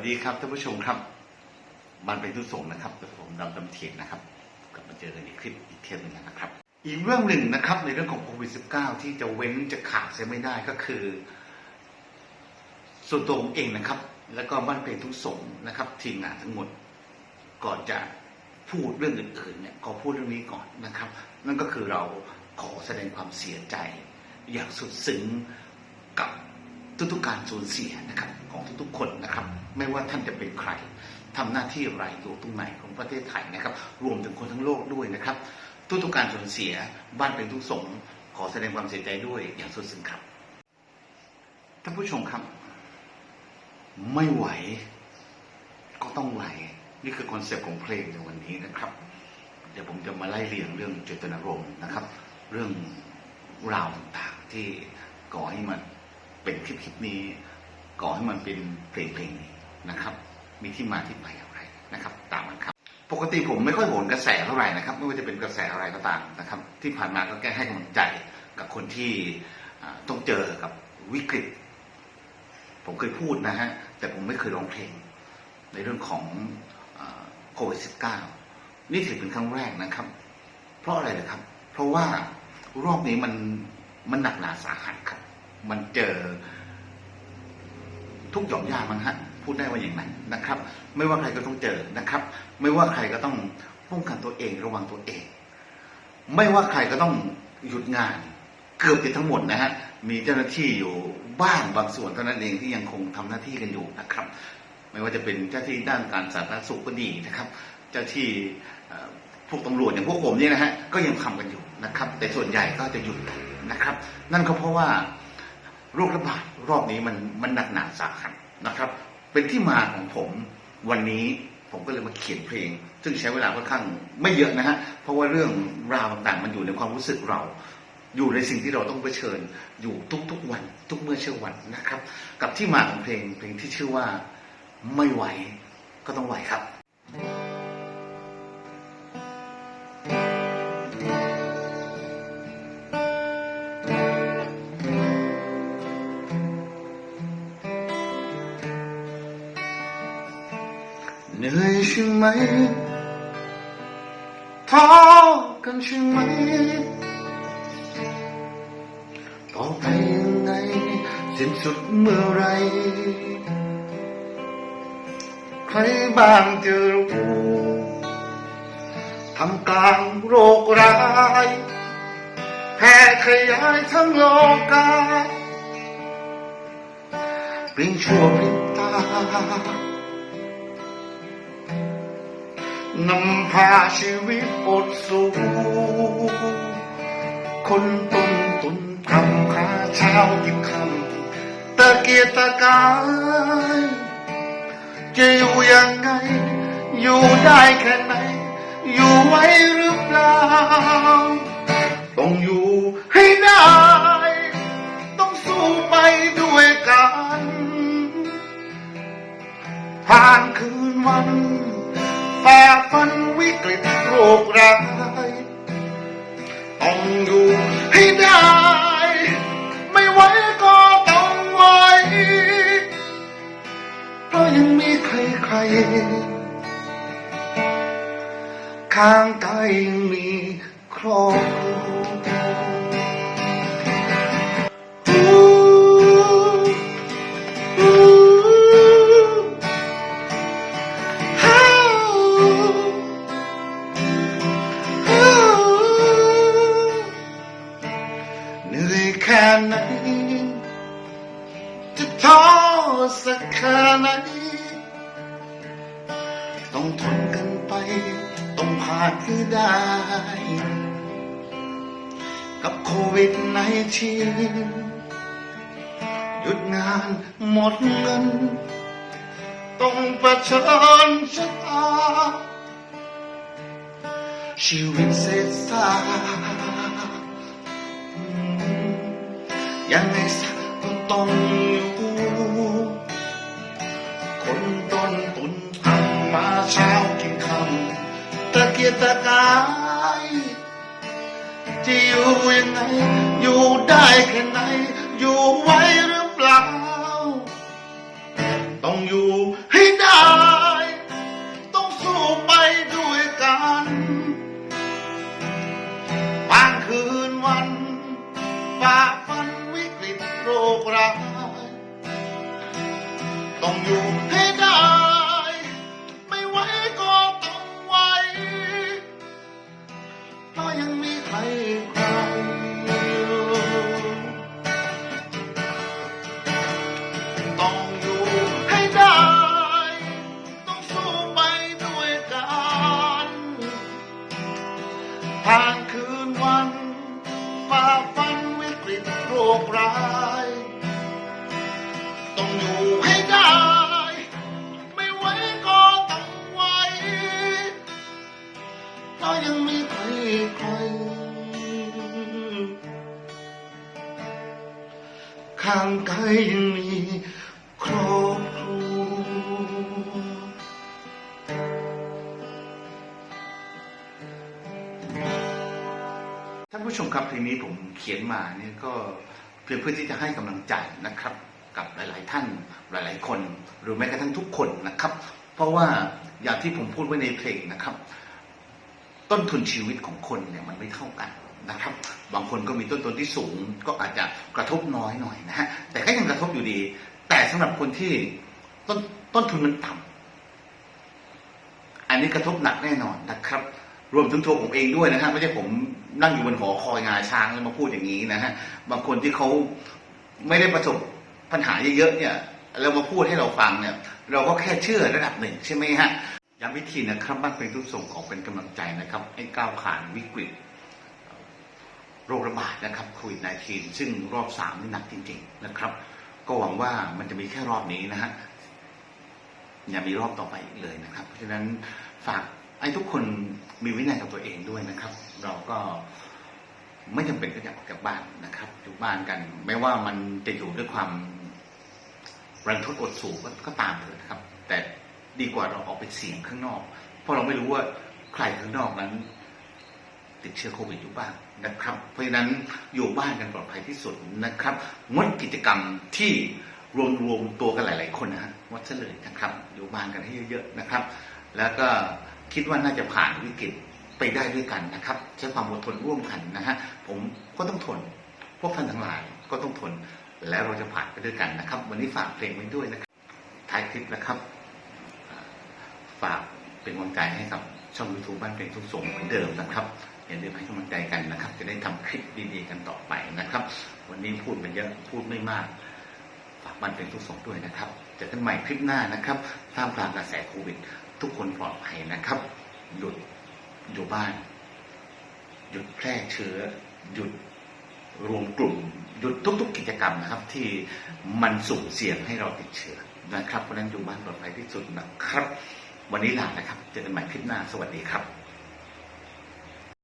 วัสดีครับท่านผู้ชมครับ มันเป็นทุกสงนะครับกับผมดำตำเทียนนะครับกลับมาเจอกันในคลิปอีกเทปหนึ่งนะครับ อีกเรื่องหนึ่งนะครับ ในเรื่องของโควิด -19 ที่จะเว้นจะขาดเสียไม่ได้ก็คือ ส่วนตัวผมเองนะครับ แล้วก็บ้านเพลงทุกสงนะครับ ทีมงานทั้งหมด ก่อนจะพูดเรื่องอื่นๆเนี่ยขอพูดเรื่องนี้ก่อนนะครับ นั่นก็คือเราขอแสดงความเสียใจ อย่างสุดซึ้งกับทุกๆการสูญเสียนะครับ ของทุกๆคนนะครับ ไม่ว่าท่านจะเป็นใครทำหน้าที่อะไรอยู่ตรงไหนของประเทศไทยนะครับ รวมถึงคนทั้งโลกด้วยนะครับ ทุกๆการสูญเสียบ้านเป็นทุกสงฆ์ขอแสดงความเสียใจด้วยอย่างสุดซึ้งครับท่านผู้ชมครับ ไม่ไหว ก็ต้องไหว นี่คือคอนเซปต์ของเพลงในวันนี้นะครับ เดี๋ยวผมจะมาไล่เรียงเรื่องเจตนารมณ์นะครับ เรื่องราวต่างๆที่ก่อให้มันเป็นคลิปคลิปนี้ ก่อให้มันเป็นเพลงเพลงนี้นะครับ มีที่มาที่ไปอย่างไรนะครับ ตามมันครับ ปกติผมไม่ค่อยโหนกระแสเท่าไหร่นะครับ ไม่ว่าจะเป็นกระแสอะไรก็ตามนะครับ ที่ผ่านมาก็แค่ให้กำลังใจกับคนที่ต้องเจอกับวิกฤต ผมเคยพูดนะฮะ แต่ผมไม่เคยร้องเพลง ในเรื่องของโควิด -19 นี่ถือเป็นครั้งแรกนะครับ เพราะอะไรนะครับ เพราะว่ารอบนี้มันมันหนักหนาสาหัสครับ มันเจอ ทุกหย่อมย่ามั้งฮะพูดได้ว่าอย่างนั้นนะครับ ไม่ว่าใครก็ต้องเจอนะครับ ไม่ว่าใครก็ต้องป้องกันตัวเองระวังตัวเอง ไม่ว่าใครก็ต้องหยุดงาน เกือบจะทั้งหมดนะฮะมีเจ้าหน้าที่อยู่บ้างบางส่วนเท่านั้นเองที่ยังคงทำหน้าที่กันอยู่นะครับ ไม่ว่าจะเป็นเจ้าที่ด้านการสาธารณสุขก็ดีนะครับ เจ้าที่เอ่พวกตำรวจอย่างพวกผมเนี่ยนะฮะก็ยังทำกันอยู่นะครับ แต่ส่วนใหญ่ก็จะหยุดนะครับ นั่นก็เพราะว่า โรคระบาดรอบนี้มันมันหนักหนาสาหัสนะครับ เป็นที่มาของผมวันนี้ผมก็เลยมาเขียนเพลง ซึ่งใช้เวลาค่อนข้างไม่เยอะนะฮะเพราะว่าเรื่องราวต่างๆ มันอยู่ในความรู้สึกเรา อยู่ในสิ่งที่เราต้องเผชิญอยู่ทุกๆวัน ทุกเมื่อเช้าวันนะครับ กับที่มาของเพลงเพลงที่ชื่อว่าไม่ไหวก็ต้องไหวครับ เหนื่อยใช่ไหมท้อกันใช่ไหมต่อไปยังไงสิ้นสุดเมื่อไร ใครบ้างจะรู้ทำกลางโรคร้ายแพ่ขยายทั้งโลกาเปลี่ยนชั่วพริบตา นำพาชีวิตอดสูคนตุนตุนทำหาเช้ากินคำตะเกียตะกายจะอยู่ยังไง อยู่ได้แค่ไหน อยู่ไว้หรือเปล่า ต้องอยู่ให้ได้ ต้องสู้ไปด้วยกัน ผ่านคืนวัน ฝ่าฟันวิกฤตโรคร้ายต้องอยู่ให้ได้ ไม่ไหวก็ต้องไหวเพราะยังมีใครใครข้างกายยังมีครอบครัว ค่ไหน จะท้อสักแค่ไหน ต้องทนกันไป ต้องผ่านให้ได้ กับโควิดในทีหยุดงานหมดเงิน ต้องเผชิญชะตาชีวิตเสียสา ยังไงสักก็ต้องอยู่คนต้นตุนทำมาเช้ากินคำตะเกียตะกายจะอยู่ยังไง อยู่ได้แค่ไหน อยู่ไว้หรือเปล่า ต้องอยู่ ผ่านคืนวันฝ่าฟันวิกฤตโรคร้าย ต้องอยู่ให้ได้ ไม่ไหวก็ต้องไหวเพราะยังมีใครใครข้างกายยังมีานผู้ชมครับเพลงนี้ผมเขียนมาเนี่ยก็เพื่อเพื่อที่จะให้กำลังใจนะครับ กับหลาย ๆ ท่านหลาย ๆ คน หรือแม้กระทั่งทุกคนนะครับ เพราะว่าอย่างที่ผมพูดไว้ในเพลงนะครับ ต้นทุนชีวิตของคนเนี่ยมันไม่เท่ากันนะครับ บางคนก็มีต้นทุนที่สูง ก็อาจจะกระทบน้อยหน่อยนะฮะแต่ก็ยังกระทบอยู่ดี แต่สำหรับคนที่ต้นต้นทุนมันต่ำอันนี้กระทบหนักแน่นอนนะครับ รวมถึงตัวผมเองด้วยนะฮะไม่ใช่ผม นั่งอยู่บนหอคอยงาช้างแล้วมาพูดอย่างนี้นะฮะบางคนที่เขาไม่ได้ประสบปัญหาเยอะๆเนี่ยแล้วมาพูดให้เราฟังเนี่ย เราก็แค่เชื่อระดับหนึ่งใช่ไหมฮะย้ำวิธีนะครับบ้านเป็นทุกส่งของเป็นกำลังใจนะครับ ให้ก้าวผ่านวิกฤต โรคระบาดนะครับโควิด -19 ซึ่งรอบสามนี่หนักจริง ๆนะครับ ก็หวังว่ามันจะมีแค่รอบนี้นะฮะอย่ามีรอบต่อไปอีกเลยนะครับ เพราะฉะนั้นฝาก ให้ทุกคนมีวินัยกับตัวเองด้วยนะครับ เราก็ไม่จำเป็นก็จะออกจากบ้านนะครับอยู่บ้านกัน ไม่ว่ามันจะอยู่ด้วยความรันทดอดสูก็ก็ตามเถอะนะครับ แต่ดีกว่าเราออกไปเสี่ยงข้างนอก เพราะเราไม่รู้ว่าใครข้างนอกนั้น ติดเชื้อโควิดอยู่บ้างนะครับ เพราะฉะนั้นอยู่บ้านกันปลอดภัยที่สุดนะครับงดกิจกรรมที่รวมรวมตัวกันหลาย ๆ คนนะฮะงดเลยนะครับ อยู่บ้านกันให้เยอะ ๆ นะครับ แล้วก็ คิดว่าน่าจะผ่านวิกฤตไปได้ด้วยกันนะครับ ใช้ความอดทนร่วมกันนะฮะผมก็ต้องทน พวกท่านทั้งหลายก็ต้องทน แล้วเราจะผ่านไปด้วยกันนะครับ วันนี้ฝากเพลงไว้ด้วยนะครับท้ายคลิปนะครับ ฝากเป็นกำลังใจให้กับช่องยูทูบบ้านเพลงทุกสงเหมือนเดิมนะครับอย่าลืมให้กำลังใจกันนะครับ จะได้ทำคลิปดีๆกันต่อไปนะครับ วันนี้พูดไปเยอะพูดไม่มาก ฝากบ้านเพลงทุกสงด้วยนะครับเจอกันใหม่คลิปหน้านะครับท่ามกลางกระแสโควิด ทุกคนปลอดภัยนะครับ หยุดอยู่บ้าน หยุดแพร่เชื้อ หยุดรวมกลุ่ม หยุดทุก ๆ กิจกรรมนะครับ ที่มันสุ่มเสี่ยงให้เราติดเชื้อนะครับเพราะฉะนั้นอยู่บ้านปลอดภัยที่สุดนะครับ วันนี้ลานะครับ เจอกันใหม่คลิปหน้า สวัสดีครับ